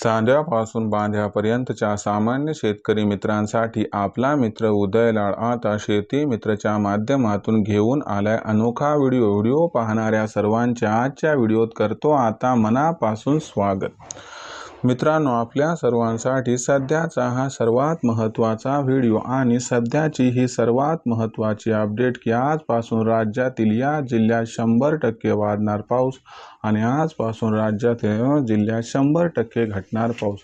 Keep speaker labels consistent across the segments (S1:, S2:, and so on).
S1: चांद्यापासून बांध्यापर्यंतच्या सामान्य शेतकरी मित्रांसाठी आपला मित्र उदयलाळ आता शेती मित्रच्या माध्यमातून घेऊन आलाय. अनोखा व्हिडिओ व्हिडिओ पाहणाऱ्या सर्वांच्या आजच्या व्हिडिओत करतो आता मनापासून स्वागत. मित्रांनो आपल्या सर्वांसाठी सध्याचा हा सर्वात महत्त्वाचा व्हिडिओ आणि सध्याची ही सर्वात महत्त्वाची अपडेट की आजपासून राज्यातील या जिल्ह्यात शंभर टक्के वाढणार पाऊस आणि आजपासून राज्यातील जिल्ह्यात शंभर टक्के घटणार पाऊस.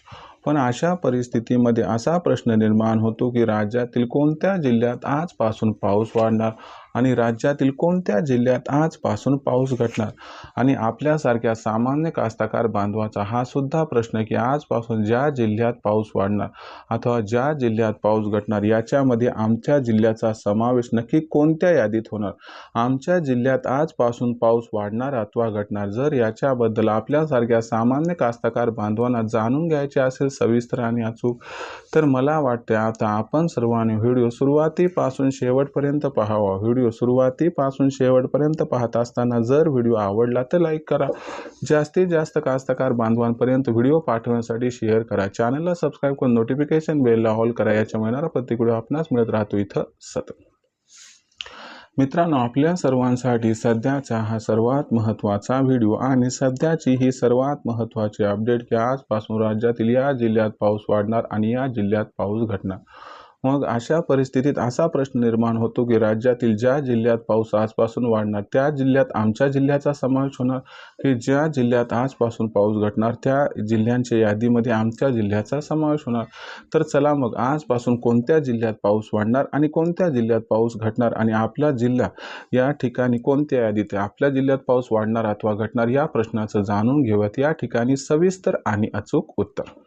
S1: पण अशा परिस्थितीमध्ये असा प्रश्न निर्माण होतो की राज्यातील कोणत्या जिल्ह्यात आजपासून पाऊस वाढणार? आणि राज्यातील कोणत्या जिल्ह्यात आजपासून पाऊस घटणार आणि आपल्यासारख्या सामान्य कास्तकार बांधवाचा हा सुद्धा प्रश्न की आजपासून ज्या जिल्ह्यात पाऊस वाढणार अथवा ज्या जिल्ह्यात पाऊस घटणार याच्यामध्ये आमच्या जिल्ह्याचा समावेश नक्की कोणत्या यादीत होणार? आमच्या जिल्ह्यात आजपासून पाऊस वाढणार अथवा घटणार? जर याच्याबद्दल आपल्यासारख्या सामान्य कास्तकार बांधवांना जाणून घ्यायचे असेल सविस्तर आणि अचूक तर मला वाटते आता आपण सर्वांनी व्हिडिओ सुरुवातीपासून शेवटपर्यंत पाहावा. व्हिडिओ सुरुवातीपासून शेवटपर्यंत पाहत असताना जर व्हिडिओ आवडला तर लाईक करा. जास्तीत जास्त कास्तकार बांधवांपर्यंत व्हिडिओ पाठवण्यासाठी शेअर करा. चॅनलला सबस्क्राईब करून नोटिफिकेशन बेलला हॉल करा. याच्या मिळणारा प्रत्येक व्हिडिओ आपणास मिळत राहतो इथं सतत. मित्रांनो आपल्या सर्वांसाठी सध्याचा हा सर्वात महत्त्वाचा व्हिडिओ आणि सध्याची ही सर्वात महत्त्वाची अपडेट की आजपासून राज्यातील या जिल्ह्यात पाऊस वाढणार आणि या जिल्ह्यात पाऊस घटणार. मग अशा परिस्थितीत असा प्रश्न निर्माण होतो की राज्यातील ज्या जिल्ह्यात पाऊस आजपासून वाढणार त्या जिल्ह्यात आमच्या जिल्ह्याचा समावेश होणार की ज्या जिल्ह्यात आजपासून पाऊस घटणार त्या जिल्ह्यांच्या यादीमध्ये आमच्या जिल्ह्याचा समावेश होणार? तर चला मग आजपासून कोणत्या जिल्ह्यात पाऊस वाढणार आणि कोणत्या जिल्ह्यात पाऊस घटणार आणि आपला जिल्हा या ठिकाणी कोणत्या यादीत आहे? आपल्या जिल्ह्यात पाऊस वाढणार अथवा घटणार या प्रश्नाचं जाणून घेऊयात. या ठिकाणी सविस्तर आणि अचूक उत्तर.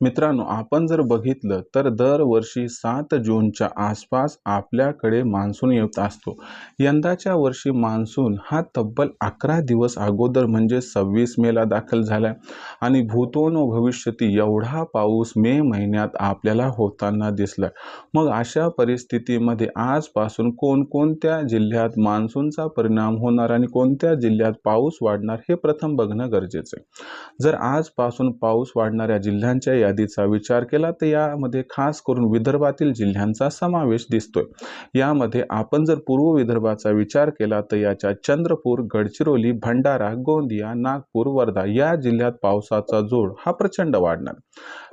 S1: मित्रांनो आपण जर बघितलं तर दरवर्षी सात जूनच्या आसपास आपल्याकडे मान्सून येत असतो. यंदाच्या वर्षी मान्सून हा तब्बल अकरा दिवस अगोदर म्हणजे सव्वीस मेला दाखल झाला आणि भूतोन भविष्यती एवढा पाऊस मे महिन्यात आपल्याला होताना दिसला मग अशा परिस्थितीमध्ये आजपासून कोणकोणत्या जिल्ह्यात मान्सूनचा परिणाम होणार आणि कोणत्या जिल्ह्यात पाऊस वाढणार हे प्रथम बघणं गरजेचं आहे. जर आजपासून पाऊस वाढणाऱ्या जिल्ह्यांच्या यादीचा विचार केला तर यामध्ये खास करून विदर्भातील जिल्ह्यांचा समावेश दिसतोय. यामध्ये आपण जर पूर्व विदर्भाचा विचार केला तर याच्या चंद्रपूर गडचिरोली भंडारा गोंदिया नागपूर वर्धा या जिल्ह्यात पावसाचा जोड हा प्रचंड वाढणार.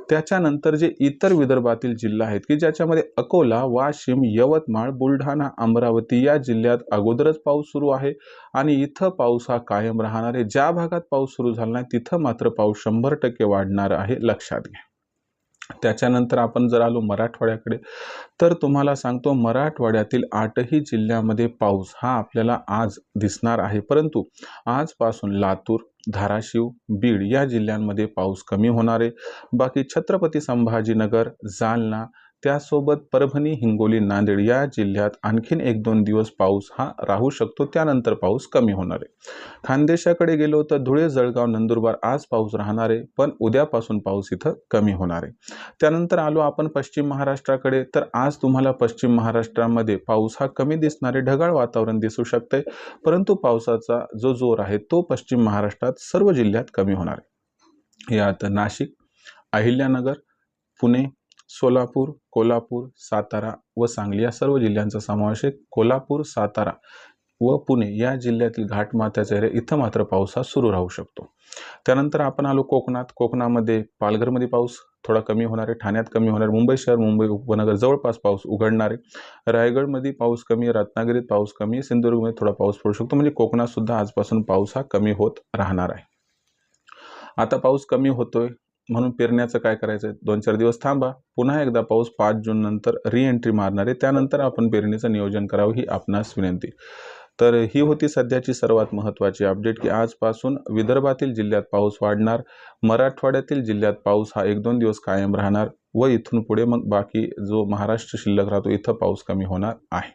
S1: त्याच्यानंतर जे इतर विदर्भातील जिल्हा आहेत की ज्याच्यामध्ये अकोला वाशिम यवतमाळ बुलढाणा अमरावती या जिल्ह्यात अगोदरच पाऊस सुरू आहे आणि इथं पाऊस हा कायम राहणार आहे. ज्या भागात पाऊस सुरू झाला नाही तिथं मात्र पाऊस शंभर टक्के वाढणार आहे लक्षात घ्या. त्याच्यानंतर आपण जर आलो मराठवाड्याकडे तर तुम्हाला सांगतो मराठवाड्यातील आठही जिल्ह्यामध्ये पाऊस हा आपल्याला आज दिसणार आहे. परंतु आजपासून लातूर धाराशिव बीड या जिल्ह्यांमध्ये पाऊस कमी होणार आहे. बाकी छत्रपती संभाजीनगर जालना त्यासोबत परभणी हिंगोली नांदेड या जिल्ह्यात आणखीन एक दोन दिवस पाऊस हा राहू शकतो. त्यानंतर पाऊस कमी होणार आहे. खानदेशाकडे गेलो तर धुळे जळगाव नंदुरबार आज पाऊस राहणार आहे पण उद्यापासून पाऊस इथं कमी होणार आहे. त्यानंतर आलो आपण पश्चिम महाराष्ट्राकडे तर आज तुम्हाला पश्चिम महाराष्ट्रामध्ये पाऊस हा कमी दिसणारे ढगाळ वातावरण दिसू शकते परंतु पावसाचा जो जोर आहे तो पश्चिम महाराष्ट्रात सर्व जिल्ह्यात कमी होणार आहे. यात नाशिक अहिल्यानगर पुणे सोलापूर कोल्हापूर सातारा व सांगली या सर्व जिल्ह्यांचा समावेश आहे. कोल्हापूर सातारा व पुणे या जिल्ह्यातील घाटमाथ्याचे रे इथं मात्र पाऊस हा सुरू राहू शकतो. त्यानंतर आपण आलो कोकणात. कोकणामध्ये पालघरमध्ये पाऊस थोडा कमी होणार आहे. ठाण्यात कमी होणार मुंबई शहर मुंबई उपनगर जवळपास पाऊस उघडणार आहे. रायगडमध्ये पाऊस कमी रत्नागिरीत पाऊस कमी सिंधुदुर्गमध्ये थोडा पाऊस पडू शकतो. म्हणजे कोकणात सुद्धा आजपासून पाऊस हा कमी होत राहणार आहे. आता पाऊस कमी होतोय. म्हणून पेरण्याचं काय करायचं आहे दोन चार दिवस थांबा. पुन्हा एकदा पाऊस पाच जून नंतर री एंट्री मारणार आहे त्यानंतर आपण पेरणीचं नियोजन करावं ही आपणास विनंती. तर ही होती सध्याची सर्वात महत्त्वाची अपडेट की आजपासून विदर्भातील जिल्ह्यात पाऊस वाढणार मराठवाड्यातील जिल्ह्यात पाऊस हा एक दोन दिवस कायम राहणार व इथून पुढे मग बाकी जो महाराष्ट्र शिल्लक राहतो इथं पाऊस कमी होणार आहे.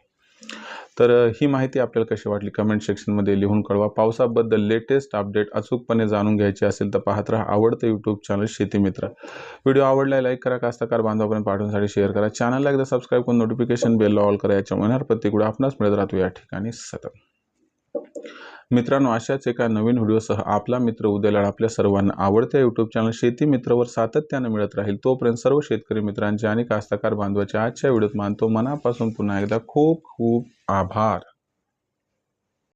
S1: तर ही माहिती आपल्याला कशी वाटली? कमेंट सेक्शनमध्ये लिहून कळवा. पावसाबद्दल लेटेस्ट अपडेट अचूकपणे जाणून घ्यायची असेल तर पाहत राहा. आवडतं यूट्यूब चॅनल शेतीमित्र व्हिडिओ आवडला लाईक करा. कास्तकार बांधवापर्यंत पाठवण्यासाठी शेअर करा. चॅनलला एकदा सबस्क्राईब करून नोटिफिकेशन बेलला ऑल करा. याच्या प्रत्येक व्हिडिओ आपणास मिळत राहतो. या ठिकाणी सतत. मित्रांनो अशाच एका नवीन व्हिडिओसह आपला मित्र उद्याला आपल्या सर्वांना आवडत्या यूट्यूब चॅनल शेती मित्रवर सातत्यानं मिळत राहील. तोपर्यंत सर्व शेतकरी मित्रांचे आणि कास्तकार बांधवाचे आजच्या व्हिडिओत मानतो मनापासून पुन्हा एकदा खूप खूप आभार.